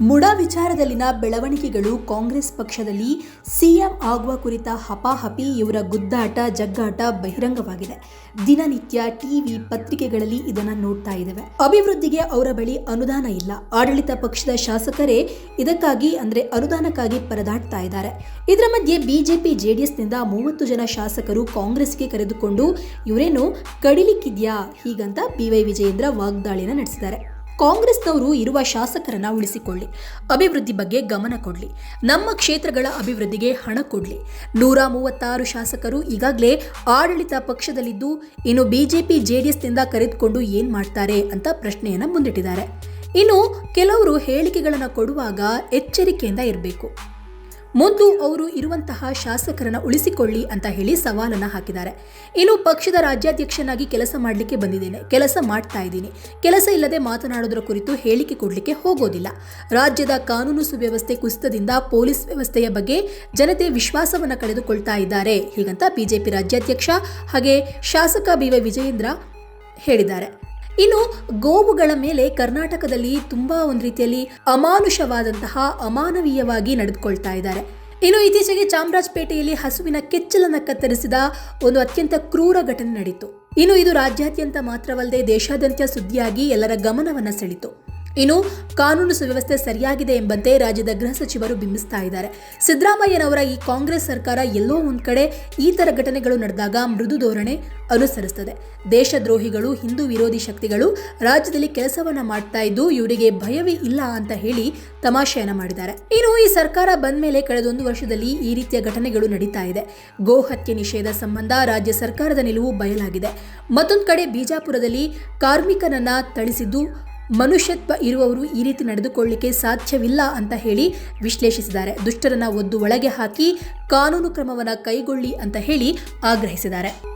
ಮುಡಾ ವಿಚಾರದಲ್ಲಿನ ಬೆಳವಣಿಗೆಗಳು ಕಾಂಗ್ರೆಸ್ ಪಕ್ಷದಲ್ಲಿ ಸಿಎಂ ಆಗುವ ಕುರಿತ ಹಪಾಹಪಿ, ಇವರ ಗುದ್ದಾಟ, ಜಗ್ಗಾಟ ಬಹಿರಂಗವಾಗಿದೆ. ದಿನನಿತ್ಯ ಟಿವಿ ಪತ್ರಿಕೆಗಳಲ್ಲಿ ಇದನ್ನು ನೋಡ್ತಾ ಇದ್ದೇವೆ. ಅಭಿವೃದ್ಧಿಗೆ ಅವರ ಬಳಿ ಅನುದಾನ ಇಲ್ಲ. ಆಡಳಿತ ಪಕ್ಷದ ಶಾಸಕರೇ ಇದಕ್ಕಾಗಿ, ಅಂದ್ರೆ ಅನುದಾನಕ್ಕಾಗಿ ಪರದಾಡ್ತಾ ಇದ್ದಾರೆ. ಇದರ ಮಧ್ಯೆ ಬಿಜೆಪಿ, ಜೆಡಿಎಸ್ನಿಂದ ಮೂವತ್ತು ಜನ ಶಾಸಕರು ಕಾಂಗ್ರೆಸ್ಗೆ ಕರೆದುಕೊಂಡು, ಇವರೇನು ಕಡಿಲಿಕ್ಕಿದ್ಯಾ? ಹೀಗಂತ ಪಿ ವೈ ವಿಜಯೇಂದ್ರ ವಾಗ್ದಾಳಿನ ನಡೆಸಿದ್ದಾರೆ. ಕಾಂಗ್ರೆಸ್ನವರು ಇರುವ ಶಾಸಕರನ್ನ ಉಳಿಸಿಕೊಳ್ಳಿ. ಅಭಿವೃದ್ಧಿ ಬಗ್ಗೆ ಗಮನ ಕೊಡಲಿ. ನಮ್ಮ ಕ್ಷೇತ್ರಗಳ ಅಭಿವೃದ್ಧಿಗೆ ಹಣ ಕೊಡಲಿ. ನೂರ ಮೂವತ್ತಾರು ಶಾಸಕರು ಈಗಾಗಲೇ ಆಡಳಿತ ಪಕ್ಷದಲ್ಲಿದ್ದು, ಇನ್ನು ಬಿಜೆಪಿ, ಜೆಡಿಎಸ್ನಿಂದ ಕರೆದುಕೊಂಡು ಏನು ಮಾಡ್ತಾರೆ ಅಂತ ಪ್ರಶ್ನೆಯನ್ನ ಮುಂದಿಟ್ಟಿದ್ದಾರೆ. ಇನ್ನು ಕೆಲವರು ಹೇಳಿಕೆಗಳನ್ನು ಕೊಡುವಾಗ ಎಚ್ಚರಿಕೆಯಿಂದ ಇರಬೇಕು. ಮೊದಲು ಅವರು ಇರುವಂತಹ ಶಾಸಕರನ್ನ ಉಳಿಸಿಕೊಳ್ಳಿ ಅಂತ ಹೇಳಿ ಸವಾಲನ್ನ ಹಾಕಿದ್ದಾರೆ. ಇನ್ನು ಪಕ್ಷದ ರಾಜ್ಯಾಧ್ಯಕ್ಷನಾಗಿ ಕೆಲಸ ಮಾಡಲಿಕ್ಕೆ ಬಂದಿದ್ದೇನೆ. ಕೆಲಸ ಮಾಡ್ತಾ ಇದ್ದೀನಿ. ಕೆಲಸ ಇಲ್ಲದೆ ಮಾತನಾಡೋದರ ಕುರಿತು ಹೇಳಿಕೆ ಕೊಡಲಿಕ್ಕೆ ಹೋಗೋದಿಲ್ಲ. ರಾಜ್ಯದ ಕಾನೂನು ಸುವ್ಯವಸ್ಥೆ ಕುಸಿತದಿಂದ ಪೊಲೀಸ್ ವ್ಯವಸ್ಥೆಯ ಬಗ್ಗೆ ಜನತೆ ವಿಶ್ವಾಸವನ್ನ ಕಳೆದುಕೊಳ್ತಾ ಇದ್ದಾರೆ, ಹೀಗಂತ ಬಿಜೆಪಿ ರಾಜ್ಯಾಧ್ಯಕ್ಷ ಹಾಗೆ ಶಾಸಕ ಬಿ ವೈ ವಿಜಯೇಂದ್ರ ಹೇಳಿದ್ದಾರೆ. ಇನ್ನು ಗೋವುಗಳ ಮೇಲೆ ಕರ್ನಾಟಕದಲ್ಲಿ ತುಂಬಾ ಒಂದು ರೀತಿಯಲ್ಲಿ ಅಮಾನುಷವಾದಂತಹ ಅಮಾನವೀಯವಾಗಿ ನಡೆದುಕೊಳ್ತಾ ಇದ್ದಾರೆ. ಇನ್ನು ಇತ್ತೀಚೆಗೆ ಚಾಮರಾಜಪೇಟೆಯಲ್ಲಿ ಹಸುವಿನ ಕೆಚ್ಚಲನ್ನು ಕತ್ತರಿಸಿದ ಒಂದು ಅತ್ಯಂತ ಕ್ರೂರ ಘಟನೆ ನಡೆಯಿತು ಇನ್ನು ಇದು ರಾಜ್ಯಾದ್ಯಂತ ಮಾತ್ರವಲ್ಲದೆ ದೇಶಾದ್ಯಂತ ಸುದ್ದಿಯಾಗಿ ಎಲ್ಲರ ಗಮನವನ್ನು ಸೆಳೆಯಿತು. ಇನ್ನು ಕಾನೂನು ಸುವ್ಯವಸ್ಥೆ ಸರಿಯಾಗಿದೆ ಎಂಬಂತೆ ರಾಜ್ಯದ ಗೃಹ ಸಚಿವರು ಬಿಂಬಿಸ್ತಾ ಇದ್ದಾರೆ. ಸಿದ್ದರಾಮಯ್ಯನವರ ಈ ಕಾಂಗ್ರೆಸ್ ಸರ್ಕಾರ ಎಲ್ಲೋ ಒಂದು ಕಡೆ ಈ ತರ ಘಟನೆಗಳು ನಡೆದಾಗ ಮೃದು ಧೋರಣೆ ಅನುಸರಿಸುತ್ತದೆ ದೇಶದ್ರೋಹಿಗಳು, ಹಿಂದೂ ವಿರೋಧಿ ಶಕ್ತಿಗಳು ರಾಜ್ಯದಲ್ಲಿ ಕೆಲಸವನ್ನ ಮಾಡ್ತಾ ಇದ್ದು ಇವರಿಗೆ ಭಯವೇ ಇಲ್ಲ ಅಂತ ಹೇಳಿ ತಮಾಷೆಯನ್ನ ಮಾಡಿದ್ದಾರೆ. ಇನ್ನು ಈ ಸರ್ಕಾರ ಬಂದ ಮೇಲೆ ಕಳೆದೊಂದು ವರ್ಷದಲ್ಲಿ ಈ ರೀತಿಯ ಘಟನೆಗಳು ನಡೀತಾ ಇದೆ. ಗೋ ಹತ್ಯೆ ನಿಷೇಧ ಸಂಬಂಧ ರಾಜ್ಯ ಸರ್ಕಾರದ ನಿಲುವು ಬಯಲಾಗಿದೆ. ಮತ್ತೊಂದು ಕಡೆ ಬಿಜಾಪುರದಲ್ಲಿ ಕಾರ್ಮಿಕನನ್ನ ಥಳಿಸಿದ್ದು ಮನುಷ್ಯತ್ವ ಇರುವವರು ಈ ರೀತಿ ನಡೆದುಕೊಳ್ಳಿಕ್ಕೆ ಸಾಧ್ಯವಿಲ್ಲ ಅಂತ ಹೇಳಿ ವಿಶ್ಲೇಷಿಸಿದ್ದಾರೆ. ದುಷ್ಟರನ್ನ ಒದ್ದು ಒಳಗೆ ಹಾಕಿ ಕಾನೂನು ಕ್ರಮವನ್ನು ಕೈಗೊಳ್ಳಿ ಅಂತ ಹೇಳಿ ಆಗ್ರಹಿಸಿದ್ದಾರೆ.